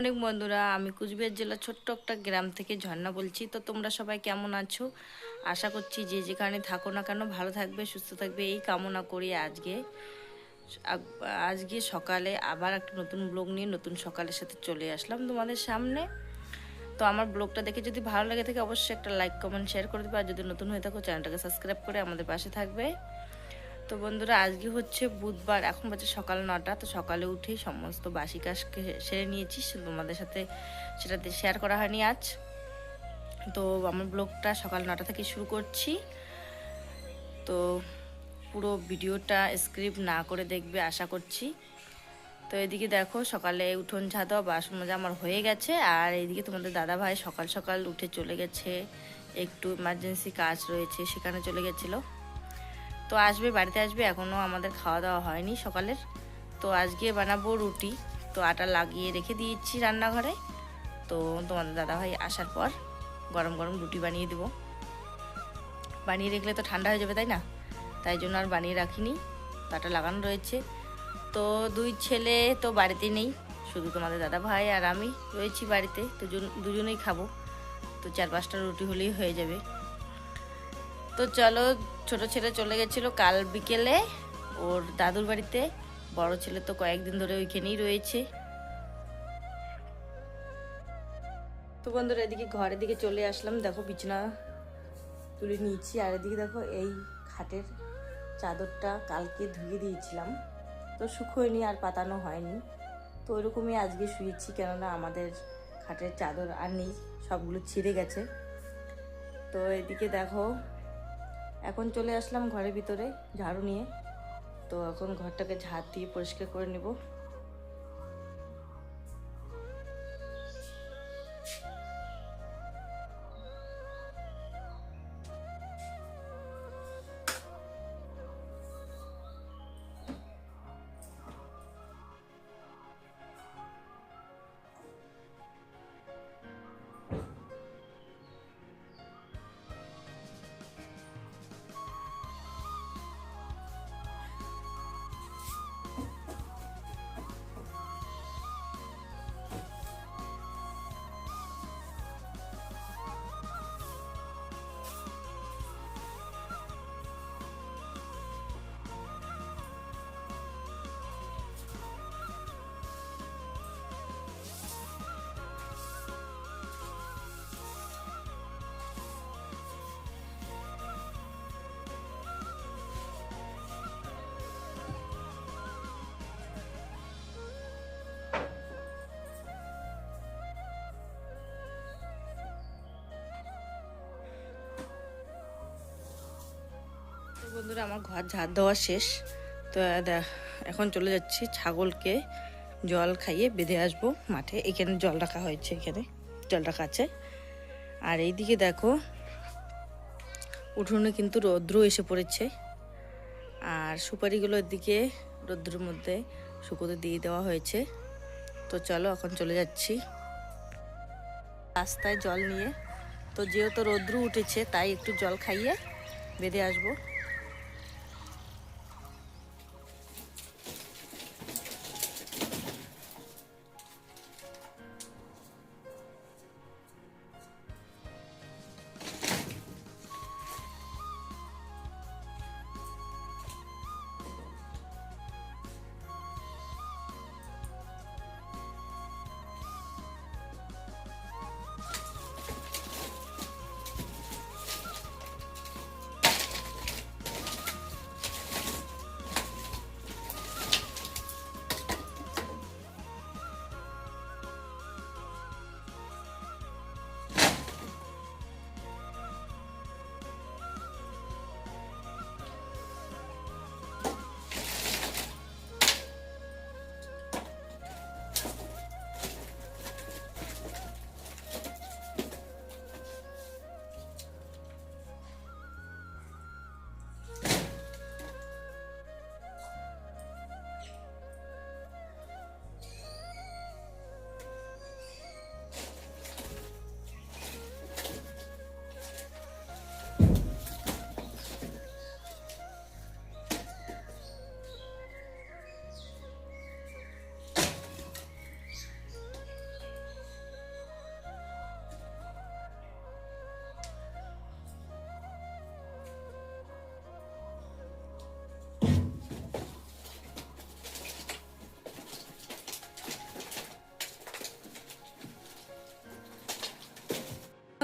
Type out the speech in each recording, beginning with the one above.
অনেক বন্ধুরা, আমি কুচবিহার জেলার ছোট্ট একটা গ্রাম থেকে ঝর্ণা বলছি। তো তোমরা সবাই কেমন আছো? আশা করছি যে যেখানে থাকো না কেন ভালো থাকবে, সুস্থ থাকবে। এই কামনা করি আজকে। আজকে সকালে আবার একটা নতুন ব্লগ নিয়ে নতুন সকালের সাথে চলে আসলাম তোমাদের সামনে। তো আমার ব্লগটা দেখে যদি ভালো লাগে থাকে, অবশ্যই একটা লাইক, কমেন্ট শেয়ার করে দেবে। আর যদি নতুন হয়ে থাকো, চ্যানেলটাকে সাবস্ক্রাইব করে আমাদের পাশে থাকবে। তো বন্ধুরা, আজকে হচ্ছে বুধবার। এখন বাজে সকাল নটা, তো সকালে উঠেই সমস্ত বাসি কাজকে সেরে নিয়েছি। তোমাদের সাথে সেটাতে শেয়ার করা হয়নি আজ। তো আমার ব্লগটা সকাল নটা থেকে শুরু করছি। তো পুরো ভিডিওটা স্ক্রিপ্ট না করে দেখবে, আশা করছি। তো এদিকে দেখো, সকালে উঠোন ঝাঁত বাসন মাজা আমার হয়ে গেছে। আর এইদিকে তোমাদের দাদা ভাই সকাল সকাল উঠে চলে গেছে। একটু ইমার্জেন্সি কাজ রয়েছে, সেখানে চলে গেছিল। তো আসবে, বাড়িতে আসবে এখনও আমাদের খাওয়া দাওয়া হয়নি সকালের। তো আজকে বানাবো রুটি, তো আটা লাগিয়ে রেখে দিয়েছি রান্নাঘরে। তো তোমাদের দাদাভাই আসার পর গরম গরম রুটি বানিয়ে দেবো। বানিয়ে রেখলে তো ঠান্ডা হয়ে যাবে, তাই না? তাই জন্য আর বানিয়ে রাখিনি, তো আটা লাগানো রয়েছে। তো দুই ছেলে তো বাড়িতে নেই, শুধু তোমাদের দাদা ভাই আর আমি রয়েছি বাড়িতে, দুজন, দুজনেই খাব। তো চার পাঁচটা রুটি হলেই হয়ে যাবে। তো চলো, ছোট ছেলে চলে গেছিল কাল বিকেলে, ওর দাদুর বাড়িতে। বড় ছেলে তো কয়েকদিন ধরে ওইখানেই রয়েছে। তো বন্ধুরা, এদিকে ঘরের দিকে চলে আসলাম। দেখো বিছানা তুলে নিয়েছি, আর এদিকে দেখো এই খাটের চাদরটা কালকে ধুয়ে দিয়েছিলাম। তো শুকোয়নি আর পাতানো হয়নি। তো ওইরকমই আজকে শুয়েছি, কেননা আমাদের খাটের চাদর আর নেই, সবগুলো ছিঁড়ে গেছে। তো এদিকে দেখো এখন চলে আসলাম ঘরের ভিতরে, ঝাড়ু নিয়ে। তো এখন ঘরটাকে ঝাড় দিয়ে পরিষ্কার করে নেব। বন্ধুরা, আমার ঘর ঝাড় দেওয়া শেষ। তো এখন চলে যাচ্ছি ছাগলকে জল খাইয়ে বেঁধে আসব মাঠে। এখানে জল রাখা হয়েছে, এখানে জল রাখা আছে। আর এইদিকে দেখো, উঠোনে কিন্তু রৌদ্র এসে পড়েছে। আর সুপারিগুলো দিকে রৌদ্রের মধ্যে শুকোতে দিয়ে দেওয়া হয়েছে। তো চলো, এখন চলে যাচ্ছি রাস্তায় জল নিয়ে। তো যেহেতু রৌদ্র উঠেছে, তাই একটু জল খাইয়ে বেঁধে আসব।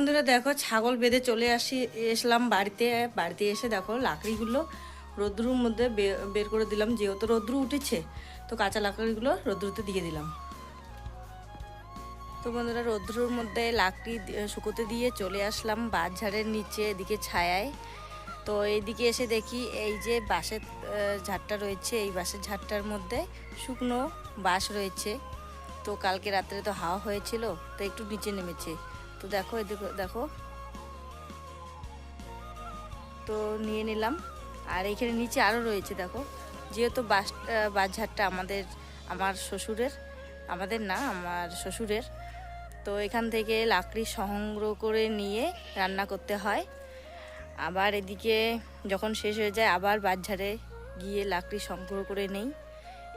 বন্ধুরা দেখো, ছাগল বেঁধে চলে আসি, এসলাম বাড়িতে। বাড়িতে এসে দেখো, লাকড়িগুলো রোদ্রুর মধ্যে বের করে দিলাম, যেহেতু রোদ্রু উঠেছে, তো কাঁচা লাকড়িগুলো রোদ্রুতে দিয়ে দিলাম। তো বন্ধুরা, রৌদ্রুর মধ্যে লাকড়ি শুকোতে দিয়ে চলে আসলাম বাঁশঝাড়ের নিচে, এদিকে ছায়ায়। তো এইদিকে এসে দেখি, এই যে বাঁশের ঝাড়টা রয়েছে, এই বাঁশের ঝাড়টার মধ্যে শুকনো বাঁশ রয়েছে। তো কালকে রাত্রে তো হাওয়া হয়েছিল, তো একটু নিচে নেমেছে। তো দেখো এদিকে দেখো তো নিয়ে নিলাম। আর এখানে নিচে আরও রয়েছে, দেখো। যেহেতু বাস বাঁশঝাড়টা আমাদের, আমার শ্বশুরের, আমাদের না, আমার শ্বশুরের, তো এখান থেকে লাকড়ি সংগ্রহ করে নিয়ে রান্না করতে হয়। আবার এদিকে যখন শেষ হয়ে যায়, আবার বাজারে গিয়ে লাকড়ি সংগ্রহ করে নেই।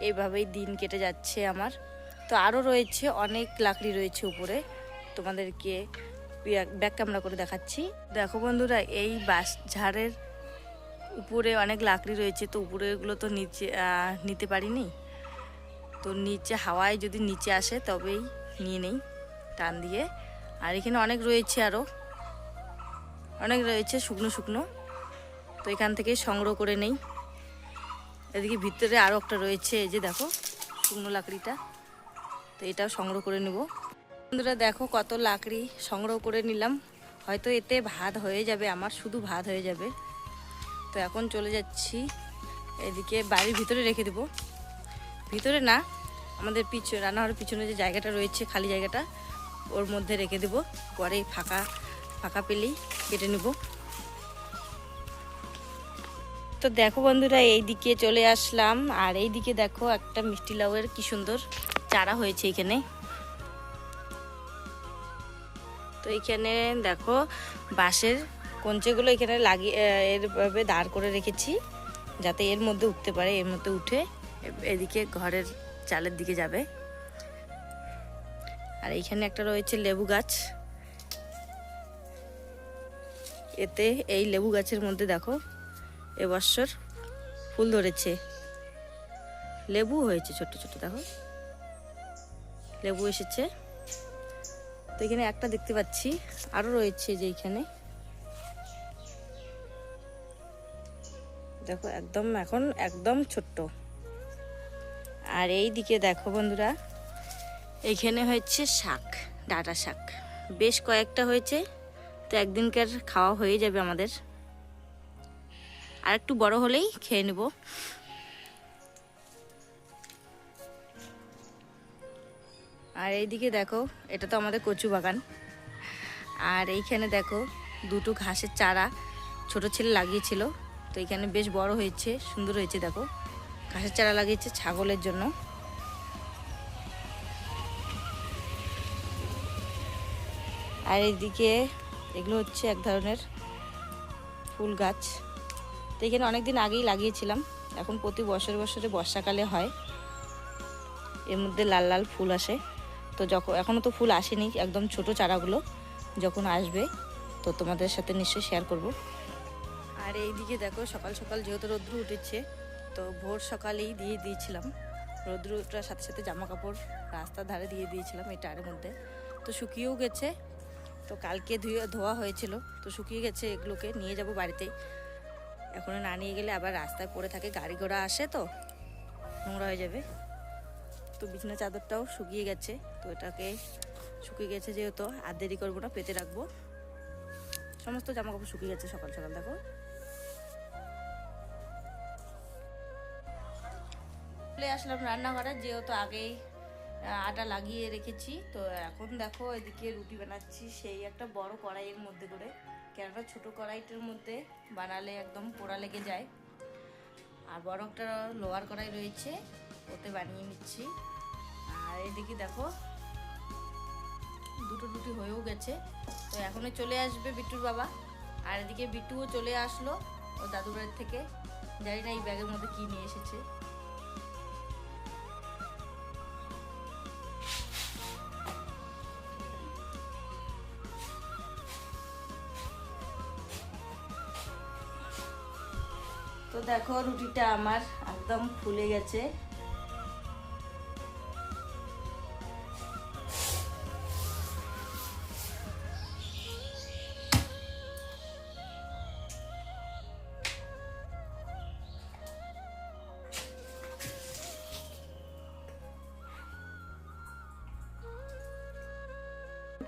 এইভাবেই দিন কেটে যাচ্ছে আমার। তো আরও রয়েছে, অনেক লাকড়ি রয়েছে উপরে। তোমাদেরকে ব্যাক ক্যামেরা করে দেখাচ্ছি। দেখো বন্ধুরা, এই বাঁশ ঝাড়ের উপরে অনেক লাকড়ি রয়েছে, তো উপরেগুলো তো নিচে নিতে পারিনি। তো নিচে, হাওয়ায় যদি নিচে আসে তবেই নিয়ে নেই, টান দিয়ে। আর এখানে অনেক রয়েছে আরও অনেক রয়েছে শুকনো শুকনো। তো এখান থেকে সংগ্রহ করে নেই। এদিকে ভিতরে আরও একটা রয়েছে, এই যে দেখো, শুকনো লাকড়িটা। তো এটাও সংগ্রহ করে নেব। বন্ধুরা দেখো কত লাকড়ি সংগ্রহ করে নিলাম। হয়তো এতে ভাত হয়ে যাবে, আমার শুধু ভাত হয়ে যাবে। তো এখন চলে যাচ্ছি, এদিকে বাড়ির ভিতরে রেখে দেবো। ভিতরে না, আমাদের পিছনে রান্নাঘরের পিছনে যে জায়গাটা রয়েছে, খালি জায়গাটা, ওর মধ্যে রেখে দেব। পরে ফাঁকা ফাঁকা পেলেই কেটে নেব। তো দেখো বন্ধুরা এই দিকে চলে আসলাম। আর এই দিকে দেখো একটা মিষ্টি লাউয়ের কি সুন্দর চারা হয়েছে এখানে। তো এখানে দেখো বাঁশের কঞ্চেগুলো এখানে লাগিয়ে এরভাবে দাঁড় করে রেখেছি, যাতে এর মধ্যে উঠতে পারে, এর মধ্যে উঠে এদিকে ঘরের চালের দিকে যাবে। আর এইখানে একটা রয়েছে লেবু গাছ। এতে এই লেবু গাছের মধ্যে দেখো, এবছর ফুল ধরেছে। লেবু হয়েছে ছোট ছোট দেখো। লেবু এসেছে। তো এখানে একটা দেখতে পাচ্ছি। আরও রয়েছে যে এখানে। দেখো, একদম এখন একদম ছোট্ট। আর এই দিকে দেখো বন্ধুরা এইখানে হয়েছে শাক, ডাটা শাক। বেশ কয়েকটা হয়েছে, তো একদিনকার খাওয়া হয়ে যাবে আমাদের। আর একটু বড় হলেই খেয়ে নেব। আর এইদিকে দেখো, এটা তো আমাদের কচু বাগান। আর এইখানে দেখো, দুটো ঘাসের চারা ছোট ছেলে লাগিয়েছিল। তো এখানে বেশ বড় হয়েছে, সুন্দর হয়েছে দেখো। ঘাসের চারা লাগিয়েছে ছাগলের জন্য। আর এইদিকে এগুলো হচ্ছে এক ধরনের ফুল গাছ। তো এখানে অনেকদিন আগেই লাগিয়েছিলাম। এখন প্রতি বছরে বছরে বর্ষাকালে হয়। এর মধ্যে লাল লাল ফুল আসে। তো যখন এখনও তো ফুল আসেনি, একদম ছোট চারাগুলো যখন আসবে, তো তোমাদের সাথে নিশ্চয়ই শেয়ার করব। আর এইদিকে দেখো, সকাল সকাল যেহেতু রৌদ্র উঠেছে, তো ভোর সকালেই দিয়ে দিয়েছিলাম। রৌদ্রটার সাথে সাথে জামা কাপড় রাস্তার ধারে দিয়ে দিয়েছিলাম এই টারের মধ্যে। তো শুকিয়েও গেছে, তো কালকে ধুয়ে, ধোয়া হয়েছিল, তো শুকিয়ে গেছে এগুলোকে, নিয়ে যাব বাড়িতে। এখন না নিয়ে গেলে আবার রাস্তায় পড়ে থাকে, গাড়ি ঘোড়া আসে তো নোংরা হয়ে যাবে। তো বিছানা চাদরটাও শুকিয়ে গেছে। তো এটাকে শুকিয়ে গেছে যেহেতু, আর দেরি করব না, পেতে রাখব। সমস্ত জামা কাপড় শুকিয়ে গেছে সকাল সকাল, দেখো। চলে আসলাম রান্নাঘরে, যেহেতু আগেই আটা লাগিয়ে রেখেছি। তো এখন দেখো, এদিকে রুটি বানাচ্ছি, সেই একটা বড় কড়াইয়ের মধ্যে করে। কেননা ছোট কড়াইটার মধ্যে বানালে একদম পোড়া লেগে যায়। আর বড় একটা লোয়ার কড়াই রয়েছে, ওতে বানিয়ে নিচ্ছি। আর এদিকে দেখো দুটো রুটি হয়েও গেছে। তো এখনই চলে আসবে বিট্টুর বাবা। আর এদিকে বিট্টুও চলে আসলো ও দাদু বাড়ির থেকে। জানি না এই ব্যাগের মধ্যে কি নিয়ে এসেছে। তো দেখো রুটিটা আমার একদম ফুলে গেছে।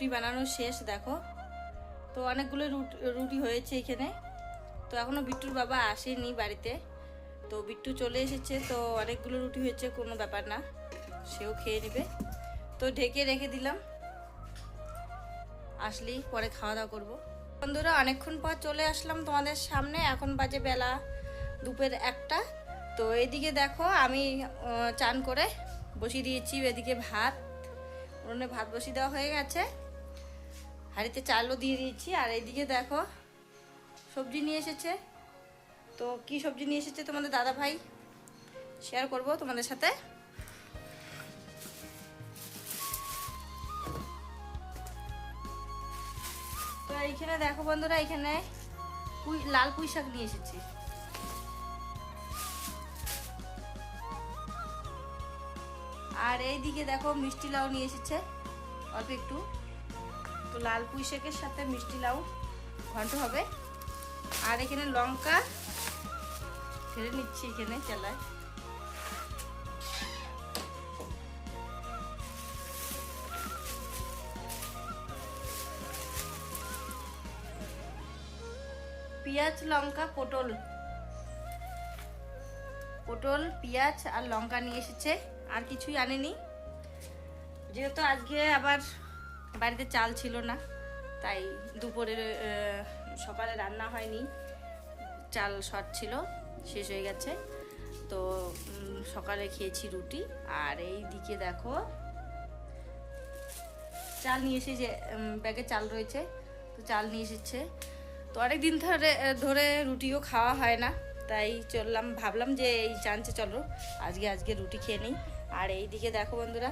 রুটি বানানো শেষ, দেখো। তো অনেকগুলো রুট- হয়েছে এখানে। তো এখনও বিট্টুর বাবা আসেনি বাড়িতে। তো বিট্টু চলে এসেছে, তো অনেকগুলো রুটি হয়েছে, কোনো ব্যাপার না। সেও খেয়ে নেবে। তো ঢেকে রেখে দিলাম। আসলেই পরে খাওয়া দাওয়া করব। বন্ধুরা, অনেকক্ষণ পর চলে আসলাম তোমাদের সামনে। এখন বাজে বেলা দুপুর একটা। তো এদিকে দেখো, আমি চান করে বসিয়ে দিয়েছি এদিকে ভাত। উনুনে ভাত বসিয়ে দেওয়া হয়ে গেছে। হাঁড়িতে চালও দিয়ে দিয়েছি। আর এইদিকে দেখো, সবজি নিয়ে এসেছে। তো কি সবজি নিয়ে এসেছে তোমাদের দাদা ভাই শেয়ার করব তোমাদের সাথে। তো এইখানে দেখো বন্ধুরা এখানে লাল পুঁই শাক নিয়ে এসেছি। আর এইদিকে দেখো মিষ্টি লাউ নিয়ে এসেছে, অল্প একটু। তো লাল পুঁই শাকের সাথে মিষ্টি লাউ ঘন্ট হবে। আর এখানে লঙ্কা ছেড়ে নিচ্ছি এখানে চালায় পেঁয়াজ, লঙ্কা, পটল। পটল, পেঁয়াজ আর লঙ্কা নিয়ে এসেছে, আর কিছুই আনেনি। যেহেতু আজকে আবার বাড়িতে চাল ছিল না তাই দুপুরের আহ, সকালে রান্না হয়নি। চাল শর্ট ছিল শেষ হয়ে গেছে। তো সকালে খেয়েছি রুটি। আর এই দিকে দেখো চাল নিয়ে এসে যে ব্যাগে চাল রয়েছে তো চাল নিয়ে এসেছে। তো অনেক দিন ধরে ধরে রুটিও খাওয়া হয় না তাই চললাম ভাবলাম যে এই চান্সে চলো আজকে আজকে রুটি খেয়ে নিই। আর এই দিকে দেখো বন্ধুরা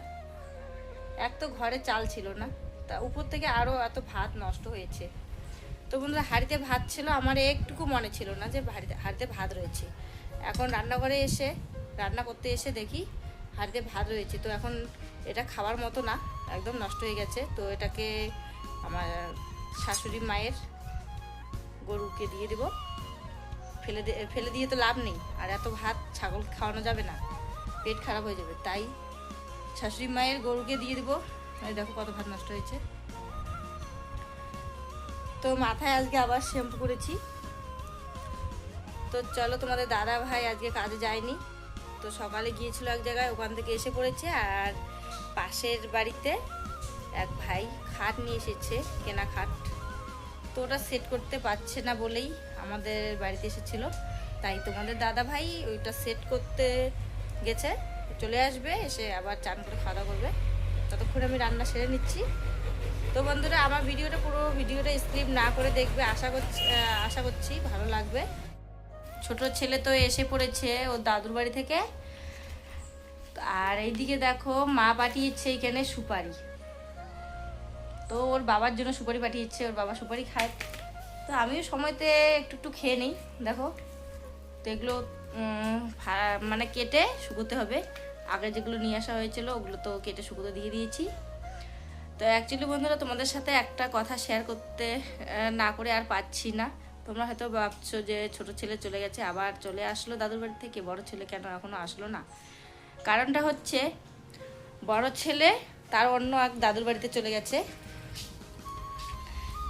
এক তো ঘরে চাল ছিল না তা উপর থেকে আরও এত ভাত নষ্ট হয়েছে। তো বন্ধুরা, হাঁড়িতে ভাত ছিল, আমার একটুকু মনে ছিল না যে হাঁড়িতে হাঁড়িতে ভাত রয়েছে। এখন রান্নাঘরে এসে, রান্না করতে এসে দেখি হাঁড়িতে ভাত রয়েছে। তো এখন এটা খাওয়ার মতো না, একদম নষ্ট হয়ে গেছে। তো এটাকে আমার শাশুড়ি মায়ের গরুকে দিয়ে দেবো। ফেলে ফেলে দিয়ে তো লাভ নেই। আর এত ভাত ছাগল খাওয়ানো যাবে না। পেট খারাপ হয়ে যাবে। তাই শাশুড়ি মায়ের গরুকে দিয়ে দেবো। এই দেখো কত ভাত নষ্ট হয়েছে। তো মাথায় আজকে আবার শ্যাম্পু করেছি। তো চলো তোমাদের দাদা ভাই আজকে কাজে যায়নি। তো সকালে গিয়েছিল এক জায়গায়, ওখান থেকে এসে পড়েছে আর পাশের বাড়িতে এক ভাই খাট নিয়ে এসেছে, কেনা খাট। তো ওটা সেট করতে পারছে না বলেই আমাদের বাড়িতে এসেছিল। তাই তোমাদের দাদা ভাই ওইটা সেট করতে গেছে। চলে আসবে, এসে আবার চান করে খাওয়া দাওয়া করবে। ততক্ষণ আমি রান্না সেরে নিচ্ছি। তো বন্ধুরা, আমার ভিডিওটা পুরো ভিডিওটা স্ক্রিপ না করে দেখবে, আশা করছি আশা করছি ভালো লাগবে। ছোট ছেলে তো এসে পড়েছে ওর দাদুর বাড়ি থেকে। আর এইদিকে দেখো, মা পাঠিয়েছে এখানে সুপারি। তো ওর বাবার জন্য সুপারি পাঠিয়েছে, ওর বাবা সুপারি খায়। তো আমিও সময়তে একটু একটু খেয়ে নিই, দেখো। তো এগুলো মানে কেটে শুকোতে হবে। আগে যেগুলো নিয়ে আসা হয়েছিল, ওগুলো তো কেটে শুকোতে দিয়ে দিয়েছি। তো অ্যাকচুয়ালি বন্ধুরা, তোমাদের সাথে একটা কথা শেয়ার করতে না করে আর পাচ্ছি না। তোমরা হয়তো ভাবছ যে ছোট ছেলে চলে গেছে, আবার চলে আসলো দাদুর বাড়ি থেকে, বড় ছেলে কেন এখনও আসলো না? কারণটা হচ্ছে, বড় ছেলে তার অন্য এক দাদুর বাড়িতে চলে গেছে।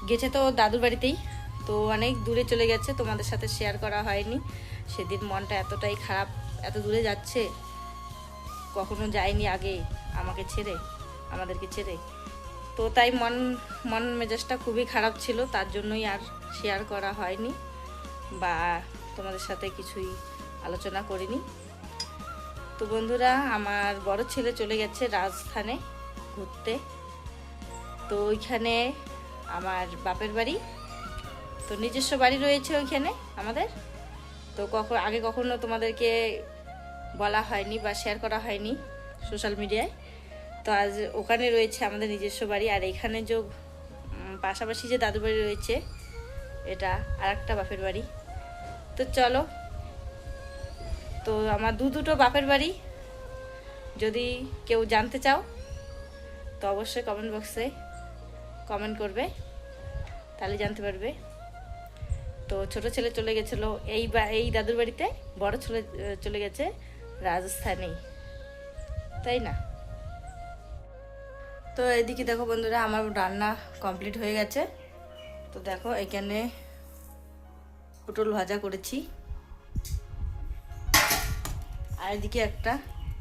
গেছে তো দাদুর বাড়িতেই, তো অনেক দূরে চলে গেছে, তোমাদের সাথে শেয়ার করা হয়নি। সেদিন মনটা এতটাই খারাপ, এত দূরে যাচ্ছে। কখনো যায়নি আগে আমাকে ছেড়ে, আমাদেরকে ছেড়ে। তো তাই মন মন মেজাজটা খুবই খারাপ ছিল, তার জন্যই আর শেয়ার করা হয়নি বা তোমাদের সাথে কিছুই আলোচনা করিনি। তো বন্ধুরা, আমার বড় ছেলে চলে গেছে রাজস্থানে ঘুরতে। তো ওইখানে আমার বাপের বাড়ি। তো নিজস্ব বাড়ি রয়েছে ওইখানে আমাদের। তো কখন আগে কখনো তোমাদেরকে বলা হয়নি বা শেয়ার করা হয়নি সোশ্যাল মিডিয়ায় তো আজ ওখানে রয়েছে আমাদের নিজস্ব বাড়ি আর এখানে যে পাশাপাশি যে দাদু বাড়ি রয়েছে, এটা আর একটা বাপের বাড়ি। তো চলো, তো আমার দু দুটো বাপের বাড়ি, যদি কেউ জানতে চাও, তো অবশ্যই কমেন্ট বক্সে কমেন্ট করবে, তাহলে জানতে পারবে। তো ছোট ছেলে চলে গেছিল, এই বা, এই দাদুর বাড়িতে, বড় ছেলে চলে গেছে। রাজস্থানেই। তাই না? তো এদিকে দেখো বন্ধুরা, আমার রান্না কমপ্লিট হয়ে গেছে। তো দেখো, এখানে পটল ভাজা করেছি। আর এদিকে একটা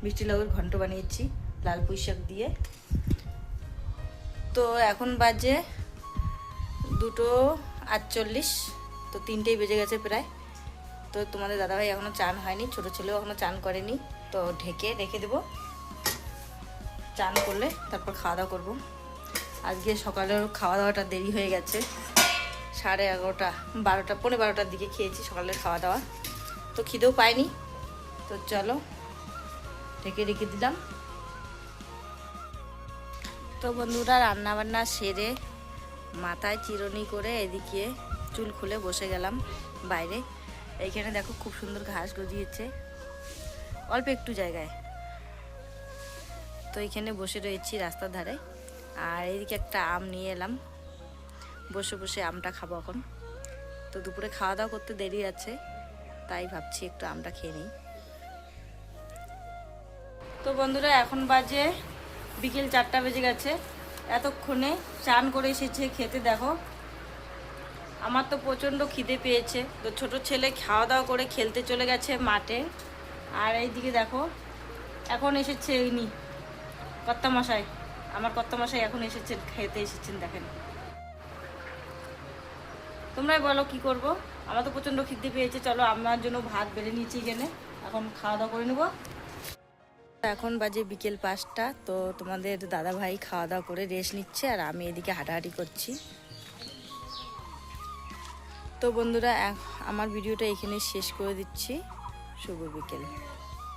মিষ্টি লাউয়ের ঘন্ট বানিয়েছি, লাল পুঁই শাক দিয়ে। তো এখন বাজে দুটো আটচল্লিশ, তো তিনটেই বেজে গেছে প্রায়। তো তোমাদের দাদাভাই এখনও চান হয়নি, ছোটো ছেলেও এখনও চান করেনি। তো ঢেকে রেখে দেবো। চান করলে তারপর খাওয়া দাওয়া করব। আজকে সকালের খাওয়া দাওয়াটা দেরি হয়ে গেছে। সাড়ে এগারোটা, বারোটা পনেরো বারোটার দিকে খেয়েছি সকালের খাওয়া দাওয়া। তো খিদেও পাইনি। তো চলো, ঢেকে রেখে দিলাম। তো বন্ধুরা রান্না বান্না সেরে মাথায় চিরুনি করে এদিকে চুল খুলে বসে গেলাম বাইরে। এইখানে দেখো খুব সুন্দর ঘাস গজিয়েছে। অল্প একটু জায়গায়। তো এখানে বসে রয়েছি রাস্তার ধারে। আর এইদিকে একটা আম নিয়ে এলাম। বসে বসে আমটা খাব এখন। তো দুপুরে খাওয়া দাওয়া করতে দেরি আছে, তাই ভাবছি একটু আমটা খেয়ে নিই। তো বন্ধুরা, এখন বাজে বিকেল চারটা বেজে গেছে। এতক্ষণে চান করে এসেছে খেতে, দেখো। আমার তো প্রচণ্ড খিদে পেয়েছে। তো ছোট ছেলে খাওয়া দাওয়া করে খেলতে চলে গেছে মাঠে। আর এইদিকে দেখো, এখন এসেছে ইনি কর্তামশাই। আমার কর্তামশাই এখন এসেছেন খেতে এসেছেন দেখেন। তোমরাই বলো কি করব? আমার তো প্রচণ্ড খিদে পেয়েছে, চলো আমার জন্য ভাত বেড়ে নিয়েছি এখানে। এখন খাওয়া দাওয়া করে নেব। এখন বাজে বিকেল পাঁচটা, তো তোমাদের দাদা ভাই খাওয়া দাওয়া করে রেস্ট নিচ্ছে, আর আমি এদিকে হাঁটাহাঁটি করছি। তো বন্ধুরা আমার ভিডিওটা এখানে শেষ করে দিচ্ছি। শুভ বিকেল।